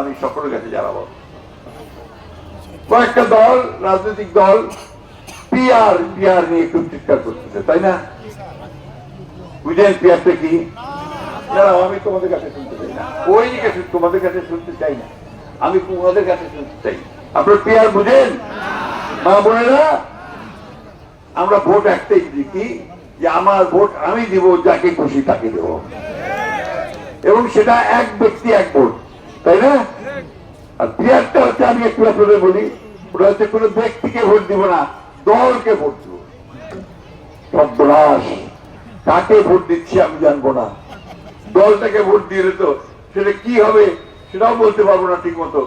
আমি সকলের কাছে জানাব। কয়েকটা দল, রাজনৈতিক দল পিআর পিআর নিয়ে চিৎকার করতেছে, তাই না? বুঝলেন পিআরটা কি? আমি তোমাদের কাছে শুনতে চাই না। ওই তোমাদের কাছে শুনতে চাই না, আমি তোমাদের কাছে শুনতে চাই। আপনার পিআর বুঝেন? মা বোনেরা, আমরা ভোট একটাই দিই যে আমার ভোট আমি দিব, যাকে খুশি তাকে দেব। এবং সেটা এক ব্যক্তি এক ভোট। তাই না? আর পিয়ারটা হচ্ছে আমি একটু আপনাদের বলি ওটা হচ্ছে কোনো ব্যক্তিকে ভোট দিব না, দলকে ভোট দিব। সর্বনাশ। কাকে ভোট দিচ্ছি আমি জানব না। দলটাকে ভোট দিলে তো সেটা কি হবে সেটাও বলতে পারব না ঠিক মতো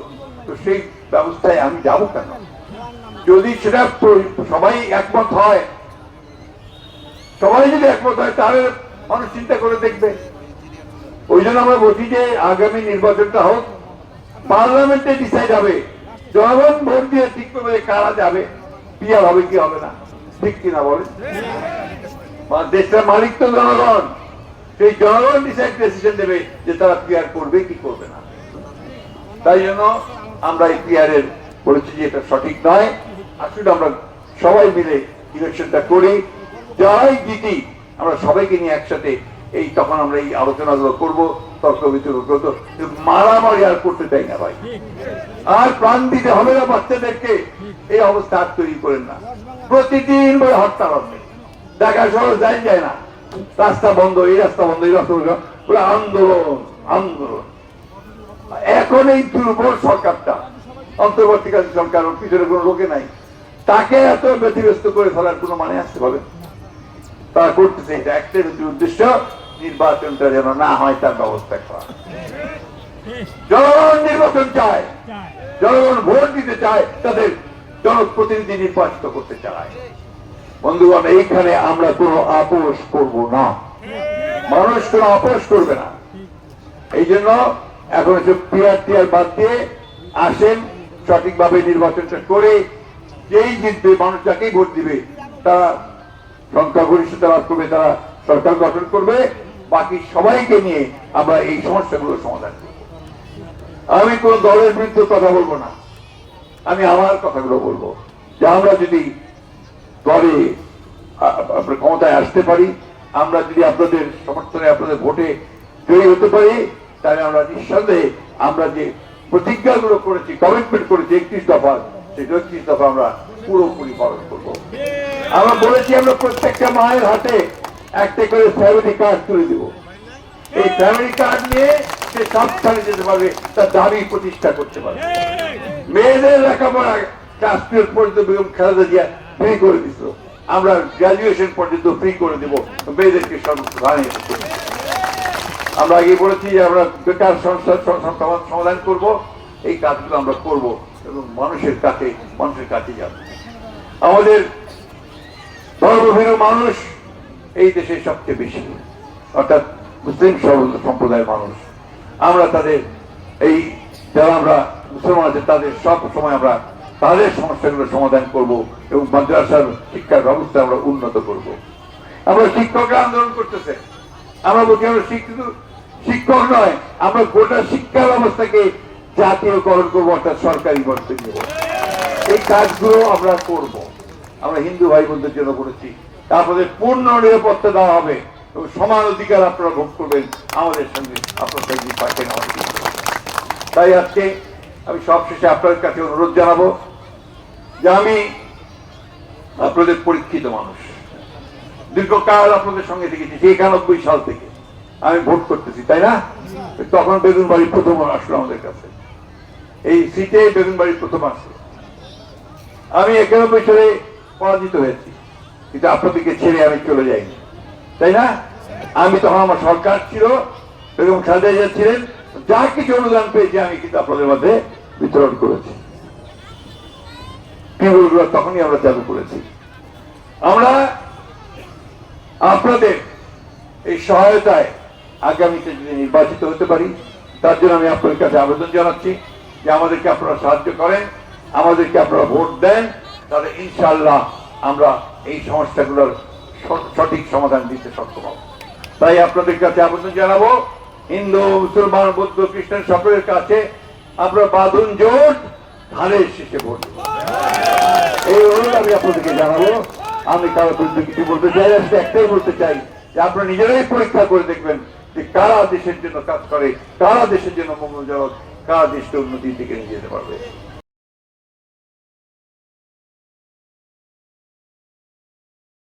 তো সেই ব্যবস্থায় আমি যাব কেন? যদি সেটা সবাই একমত হয়, সবাই যদি একমত হয়, তাহলে মানুষ চিন্তা করে দেখবে। ওই জন্য আমরা বলছি যে আগামী নির্বাচনটা হোক, পার্লামেন্টে ডিসাইড হবে। জনগণ ভোট দিয়ে ঠিক করবে কারা যাবে পিয়ার হবে, কি হবে না। ঠিক কিনা বলে দেশটার মালিক তো জনগণ। সেই জনগণ ডিসাইড ডিসিশন দেবে যে তারা পিয়ার করবে, কি করবে না। তাই জন্য আমরা এই পিয়ারের বলেছি যে এটা সঠিক নয়। আসলে আমরা সবাই মিলে ইলেকশনটা করি। যারাই জিতি, আমরা সবাইকে নিয়ে একসাথে এই তখন আমরা এই আলোচনাগুলো করব তর্ক বিতর্ক করব মারামারি আর করতে চাই না ভাই। আর প্রাণ দিতে হবে না বাচ্চাদেরকে। এই অবস্থা আর তৈরি করেন না। প্রতিদিন বলে হরতাল হবে। ঢাকা শহর যাই যায় না। রাস্তা বন্ধ, এই রাস্তা বন্ধ, এই রাস্তা বন্ধ। পুরো আন্দোলন আন্দোলন। এখন এই দুর্বল সরকারটা, অন্তর্বর্তীকালীন সরকার পিছনে কোনো লোকে নাই। তাকে এত ব্যতিব্যস্ত করে ফেলার কোনো মানে আসতে পারে তারা করতেছে এটা একটাই উদ্দেশ্য, নির্বাচনটা যেন না হয় তার ব্যবস্থা করা। জনগণ নির্বাচন চায়, জনগণ ভোট দিতে চায়, তাদের জনপ্রতিনিধি নির্বাচিত করতে চায়। বন্ধুগণ, এইখানে আমরা কোনো আপোষ করব না। মানুষ কোনো আপোষ করবে না। এই জন্য এখন হচ্ছে পিয়ার টিয়ার বাদ দিয়ে আসেন, সঠিকভাবে নির্বাচনটা করে, যেই জিতবে মানুষ যাকেই ভোট দিবে, তারা সংখ্যাগরিষ্ঠতা লাভ করবে, তারা সরকার গঠন করবে। বাকি সবাইকে নিয়ে আমরা এই সমস্যাগুলো সমাধান করব। আমি কোন দলের বিরুদ্ধে কথা বলব না। আমি আমার কথাগুলো বলব যে আমরা যদি দলে ক্ষমতায় আসতে পারি, আমরা যদি আপনাদের সমর্থনে আপনাদের ভোটে জয়ী হতে পারি, তাহলে আমরা নিঃসন্দেহে আমরা যে প্রতিজ্ঞাগুলো করেছি কমিটমেন্ট করেছি একত্রিশ দফা সেই একত্রিশ দফা আমরা পুরোপুরি পালন করব। আমরা বলেছি আমরা প্রত্যেকটা মায়ের হাতে একটা করে ফ্যামিলি কার্ড তুলে দিব। এই ফ্যামিলি কার্ড নিয়ে সে সব যেতে পারবে, তার দাবি প্রতিষ্ঠা করতে পারবে। মেয়েদের লেখাপড়া টুয়েলভ পর্যন্ত বেগম খালেদা জিয়া ফ্রি করে দিত। আমরা গ্রাজুয়েশন পর্যন্ত ফ্রি করে দিব। মেয়েদেরকে বানিয়ে আমরা আগে বলেছি যে আমরা বেকার সমস্যার সম- সম- সমাধান করব। এই কাজগুলো আমরা করব এবং মানুষের কাছে মানুষের কাছে যাব। আমাদের ধর্মভীরু মানুষ এই দেশে সবচেয়ে বেশি, অর্থাৎ মুসলিম সম্প্রদায়ের মানুষ। আমরা তাদের এই যারা আমরা মুসলমান আছে, তাদের সব সময় আমরা তাদের সমস্যাগুলো সমাধান করব এবং মাদ্রাসার শিক্ষার ব্যবস্থা আমরা উন্নত করব। আমরা শিক্ষকরা আন্দোলন করতেছে। আমরা বলছি, আমরা শিক্ষিত শিক্ষক নয়, আমরা গোটা শিক্ষা ব্যবস্থাকে জাতীয়করণ করব, অর্থাৎ সরকারি বর্তে নেব এই কাজগুলো আমরা করব। আমরা হিন্দু ভাই বোনদের জন্য করেছি। আপনাদের পূর্ণ নিরাপত্তা দেওয়া হবে। এবং সমান অধিকার আপনারা ভোগ করবেন। আমাদের সঙ্গে আপনার সঙ্গে পাচ্ছেন তাই আজকে আমি সবশেষে আপনাদের কাছে অনুরোধ জানাব যে আমি আপনাদের পরীক্ষিত মানুষ। দীর্ঘকাল আপনাদের সঙ্গে থেকেছি, সেই একানব্বই সাল থেকে। আমি ভোট করতেছি, তাই না? তখন বেগুন বাড়ি প্রথম আসলো আমাদের কাছে। এই সিটে বেগুন বাড়ি প্রথম আসলো আমি একানব্বই সালে পরাজিত হয়েছি। কিন্তু আপনাদেরকে ছেড়ে আমি চলে যাইনি। তাই না? আমি তখন আমার সরকার ছিল, বেগম খালেদা ছিলেন। যা কিছু অনুদান পেয়েছি আমি কিন্তু আপনাদের মধ্যে বিতরণ করেছি। তখনই আমরা চালু করেছি। আমরা আপনাদের এই সহায়তায় আগামীতে যদি নির্বাচিত হতে পারি, তার জন্য আমি আপনাদের কাছে আবেদন জানাচ্ছি যে আমাদেরকে আপনারা সাহায্য করেন, আমাদেরকে আপনারা ভোট দেন। তাহলে ইনশাল্লাহ আমরা এই সমস্যাগুলোর সঠিক সমাধান দিতে সক্ষম হব। তাই আপনাদের কাছে আবেদন জানাব, হিন্দু, মুসলমান, বৌদ্ধ, খ্রিস্টান সকলের কাছে আমরা বাঁধুন জোট ধানের শেষে ভোট এই অনুরোধ আমি আপনাদেরকে জানাব। আমি কারও বিরুদ্ধে কিছু বলতে চাই শুধু একটাই বলতে চাই যে আপনারা নিজেরাই পরীক্ষা করে দেখবেন যে কারা দেশের জন্য কাজ করে, কারা দেশের জন্য মঙ্গলজনক কারা দেশকে উন্নতির দিকে নিয়ে যেতে পারবে।